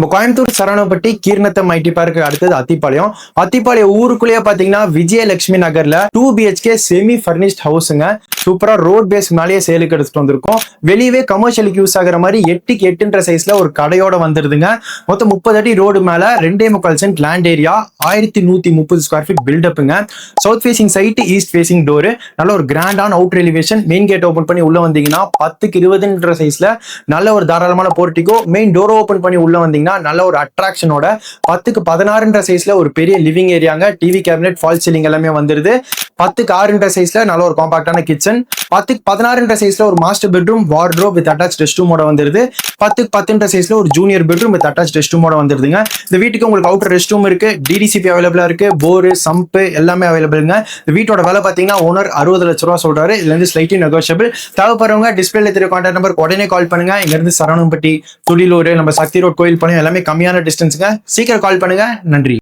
நம்ம Coimbatore Saravanampatti Keeranatham IT park அடுத்தது அத்திப்பாளையம். அத்திப்பாளையம் ஊருக்குள்ளேயே பாத்தீங்கன்னா விஜயலட்சுமி நகர்ல two B H K semi furnished ஹவுஸுங்க சூப்பரா ரோட் பேஸ் மேலேயே சேலுக்கு எடுத்துட்டு வந்திருக்கோம். வெளியவே கமர்ஷியலுக்கு யூஸ் ஆகிற மாதிரி எட்டுக்கு எட்டுன்ற சைஸ்ல ஒரு கடையோட வந்துருதுங்க. மொத்தம் முப்பது அடி ரோடு மேல ரெண்டே முக்கால் சென்ட் லேண்ட் ஏரியா ஆயிரத்தி நூத்தி முப்பது square feet பில்டப்புங்க south facing side east facing door நல்ல ஒரு கிராண்டான out elevation main gate open பண்ணி உள்ள வந்தீங்கன்னா பத்துக்கு இருபதுன்ற சைஸ்ல நல்ல ஒரு தாராளமான போர்ட்டிக்கோ மெயின் டோர் ஓபன் பண்ணி உள்ள வந்தீங்கன்னா நல்ல ஒரு அட்ராக்ஷனோட பத்துக்கு பதினாறுன்ற சைஸ்ல ஒரு பெரிய living ஏரியாங்க TV cabinet fall ceiling எல்லாமே வந்துருது. பத்துக்கு ஆறுன்ற சைஸ்ல நல்ல ஒரு காம்பாக்டான கிச்சன் பத்துக்கு பதினாறுன்ற சைஸ்ல ஒரு master bedroom wardrobe with attach rest ரூமோட வந்துருது. பத்துக்கு பத்துன்ற சைஸ்ல ஒரு junior bedroom with attach rest ரூமோட வந்துருதுங்க. இந்த வீட்டுக்கு உங்களுக்கு அவுட்டர் ரெஸ்ட் ரூம் இருக்கு டிடிசிபி அவைலபிளா இருக்கு போரு சம்பு எல்லாமே அவைலபிள்ங்க இந்த வீட்டோட விலை பாத்தீங்கன்னா ஓனர் அறுபது லட்ச ரூபா சொல்றாரு. இதுல இருந்து ஸ்லைட்லி நெகோஷியபிள் தேவைப்படுறவங்க டிஸ்பிளேல தெரிய கான்டாக்ட் நம்பர் உடனே கால் பண்ணுங்க. இங்க இருந்து சரவணம்பட்டி துளிலூர் நம்ம சக்தி ரோட் கோயில் பணம் எல்லாமே கம்மியான டிஸ்டன்ஸுங்க சீக்கிரம் கால் பண்ணுங்க. நன்றி.